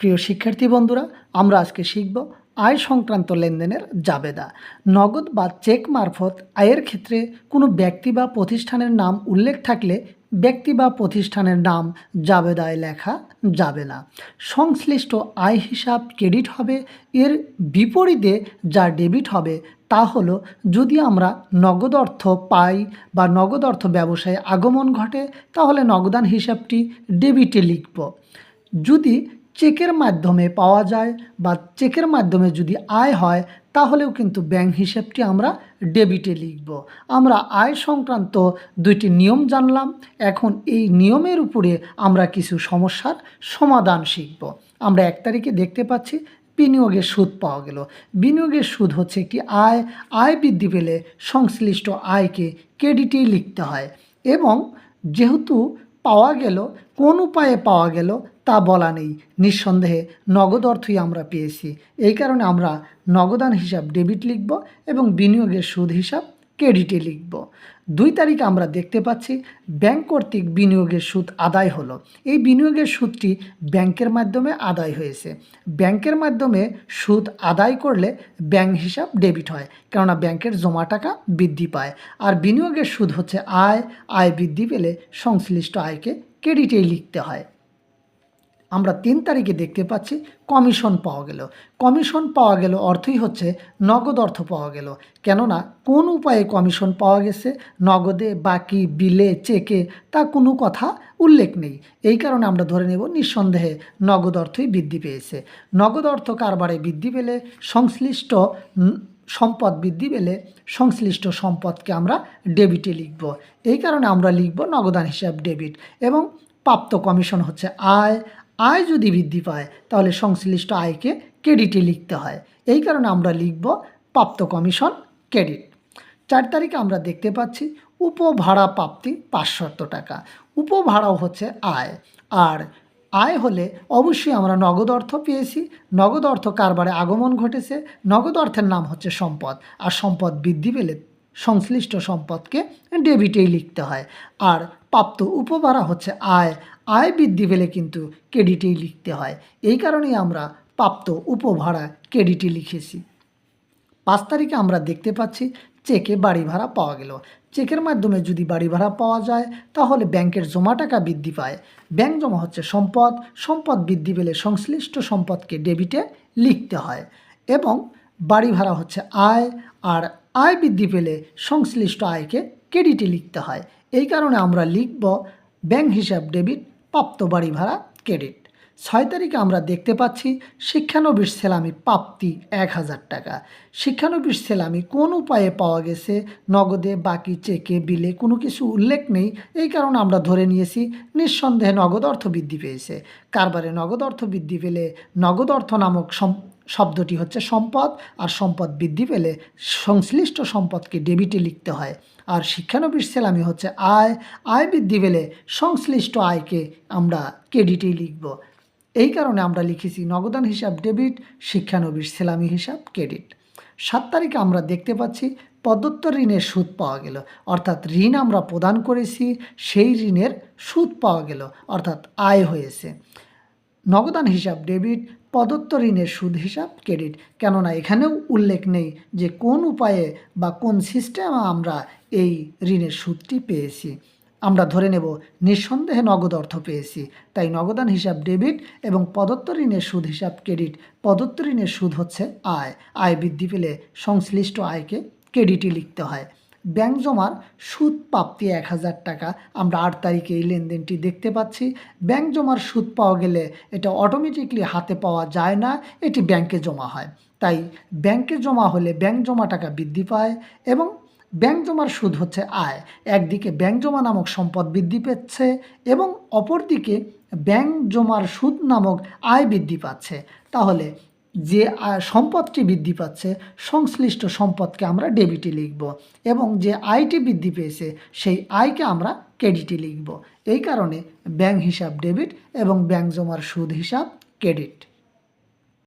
প্রিয় শিক্ষার্থী বন্ধুরা, আমরা আজকে শিখব আয় সংক্রান্ত লেনদেনের জাবেদা। নগদ বা চেক মারফত আয়ের ক্ষেত্রে কোনো ব্যক্তি বা প্রতিষ্ঠানের নাম উল্লেখ থাকলে ব্যক্তি বা প্রতিষ্ঠানের নাম জাবেদায় লেখা যাবে না। সংশ্লিষ্ট আয় হিসাব ক্রেডিট হবে, এর বিপরীতে যা ডেবিট হবে তা হলো যদি আমরা নগদ অর্থ পাই বা নগদ অর্থ ব্যবসায় আগমন ঘটে, তাহলে নগদান হিসাবটি ডেবিটে লিখব। যদি চেকের মাধ্যমে পাওয়া যায় বা চেকের মাধ্যমে যদি আয় হয়, তাহলেও কিন্তু ব্যাংক হিসেবটি আমরা ডেবিটে লিখব। আমরা আয় সংক্রান্ত দুইটি নিয়ম জানলাম। এখন এই নিয়মের উপরে আমরা কিছু সমস্যার সমাধান শিখব। আমরা এক তারিখে দেখতে পাচ্ছি বিনিয়োগের সুদ পাওয়া গেল। বিনিয়োগের সুদ হচ্ছে একটি আয়। আয় বৃদ্ধি পেলে সংশ্লিষ্ট আয়কে ক্রেডিটেই লিখতে হয়। এবং যেহেতু পাওয়া গেল, কোন উপায়ে পাওয়া গেল তা বলা নেই। নিঃসন্দেহে নগদ অর্থই আমরা পেয়েছি। এই কারণে আমরা নগদান হিসাব, ডেবিট লিখব এবং বিনিয়োগের সুদ হিসাব ক্রেডিটে লিখব। দুই তারিখ আমরা দেখতে পাচ্ছি ব্যাংক কর্তৃক বিনিয়োগের সুদ আদায় হলো। এই বিনিয়োগের সুদটি ব্যাংকের মাধ্যমে আদায় হয়েছে। ব্যাংকের মাধ্যমে সুদ আদায় করলে ব্যাংক হিসাব ডেবিট হয়, কেননা ব্যাংকের জমা টাকা বৃদ্ধি পায়। আর বিনিয়োগের সুদ হচ্ছে আয় আয় বৃদ্ধি পেলে সংশ্লিষ্ট আয়কে ক্রেডিটেই লিখতে হয়। আমরা তিন তারিখে দেখতে পাচ্ছি কমিশন পাওয়া গেল। কমিশন পাওয়া গেল অর্থই হচ্ছে নগদ অর্থ পাওয়া গেল। কেননা কোন উপায়ে কমিশন পাওয়া গেছে, নগদে, বাকি, বিলে, চেকে, তা কোনো কথা উল্লেখ নেই। এই কারণে আমরা ধরে নেব নিঃসন্দেহে নগদ অর্থই বৃদ্ধি পেয়েছে। নগদ অর্থ কারবারে বৃদ্ধি পেলে সংশ্লিষ্ট সম্পদ বৃদ্ধি পেলে সংশ্লিষ্ট সম্পদকে আমরা ডেবিটে লিখব। এই কারণে আমরা লিখব নগদান হিসাব ডেবিট এবং প্রাপ্ত কমিশন হচ্ছে আয় আয় যদি বৃদ্ধি পায়, তাহলে সংশ্লিষ্ট আয়কে ক্রেডিটে লিখতে হয়। এই কারণে আমরা লিখব প্রাপ্ত কমিশন ক্রেডিট। চার তারিখে আমরা দেখতে পাচ্ছি উপভাড়া প্রাপ্তি পাঁচশত টাকা। উপভাড়াও হচ্ছে আয়। আর আয় হলে অবশ্যই আমরা নগদ অর্থ পেয়েছি। নগদ অর্থ কারবারে আগমন ঘটেছে। নগদ অর্থের নাম হচ্ছে সম্পদ। আর সম্পদ বৃদ্ধি পেলে সংশ্লিষ্ট সম্পদকে ডেবিটেই লিখতে হয়। আর প্রাপ্ত উপভাড়া হচ্ছে আয়। আয় বৃদ্ধি পেলে কিন্তু ক্রেডিটেই লিখতে হয়। এই কারণেই আমরা প্রাপ্ত উপভাড়া ক্রেডিটে লিখেছি। পাঁচ তারিখে আমরা দেখতে পাচ্ছি চেকে বাড়ি ভাড়া পাওয়া গেল। চেকের মাধ্যমে যদি বাড়ি ভাড়া পাওয়া যায়, তাহলে ব্যাংকের জমা টাকা বৃদ্ধি পায়। ব্যাংক জমা হচ্ছে সম্পদ। সম্পদ বৃদ্ধি পেলে সংশ্লিষ্ট সম্পদকে ডেবিটে লিখতে হয় এবং বাড়ি ভাড়া হচ্ছে আয় আর আয় বৃদ্ধি পেলে সংশ্লিষ্ট আয়কে ক্রেডিটে লিখতে হয়। এই কারণে আমরা লিখব ব্যাংক হিসাব ডেবিট প্রাপ্ত বাড়ি ভাড়া ক্রেডিট। ছয় তারিখে আমরা দেখতে পাচ্ছি শিক্ষানবিশ সেলামি প্রাপ্তি এক হাজার টাকা। শিক্ষানবিশ সেলামি কোন উপায়ে পাওয়া গেছে? নগদে, বাকি চেকে, বিলে কোনো কিছু উল্লেখ নেই। এই কারণে আমরা ধরে নিয়েছি, নিঃসন্দেহে নগদ অর্থ বৃদ্ধি পেয়েছে। কারবারে নগদ অর্থ বৃদ্ধি পেলে নগদ অর্থ নামক শব্দটি হচ্ছে সম্পদ, আর সম্পদ বৃদ্ধি পেলে সংশ্লিষ্ট সম্পদকে ডেবিটে লিখতে হয়। আর শিক্ষানবিশ সেলামি হচ্ছে আয় আয় বৃদ্ধি পেলে সংশ্লিষ্ট আয়কে আমরা ক্রেডিটেই লিখব। এই কারণে আমরা লিখেছি নগদান হিসাব ডেবিট, শিক্ষানবিশ সেলামি হিসাব ক্রেডিট। সাত তারিখে আমরা দেখতে পাচ্ছি প্রদত্ত ঋণের সুদ পাওয়া গেল। অর্থাৎ ঋণ আমরা প্রদান করেছি, সেই ঋণের সুদ পাওয়া গেল। অর্থাৎ আয় হয়েছে। নগদান হিসাব, ডেবিট, প্রদত্ত ঋণের সুদ হিসাব, ক্রেডিট। কেননা এখানেও উল্লেখ নেই যে কোন উপায়ে বা কোন সিস্টেমে আমরা এই ঋণের সুদটি পেয়েছি। আমরা ধরে নেব, নিঃসন্দেহে নগদ অর্থ পেয়েছি। তাই নগদান হিসাব, ডেবিট এবং প্রদত্ত ঋণের সুদ হিসাব, ক্রেডিট। প্রদত্ত ঋণের সুদ হচ্ছে আয়। আয় বৃদ্ধি পেলে সংশ্লিষ্ট আয়কে ক্রেডিটই লিখতে হয়। ব্যাংক জমার সুদ প্রাপ্তি এক হাজার টাকা। আমরা আট তারিখে এই লেনদেনটি দেখতে পাচ্ছি। ব্যাংক জমার সুদ পাওয়া গেলে এটা অটোমেটিকলি হাতে পাওয়া যায় না, এটি ব্যাংকে জমা হয়। তাই ব্যাংকে জমা হলে ব্যাংক জমা টাকা বৃদ্ধি পায় এবং ব্যাংক জমার সুদ হচ্ছে আয়। একদিকে ব্যাংক জমা নামক সম্পদ বৃদ্ধি পাচ্ছে এবং অপরদিকে ব্যাংক জমার সুদ নামক আয় বৃদ্ধি পাচ্ছে। তাহলে যে সম্পদটি বৃদ্ধি পাচ্ছে, সংশ্লিষ্ট সম্পদকে আমরা ডেবিটে লিখব এবং যে আয়টি বৃদ্ধি পেয়েছে, সেই আয়কে আমরা ক্রেডিটে লিখব। এই কারণে ব্যাংক হিসাব ডেবিট এবং ব্যাংক জমার সুদ হিসাব ক্রেডিট।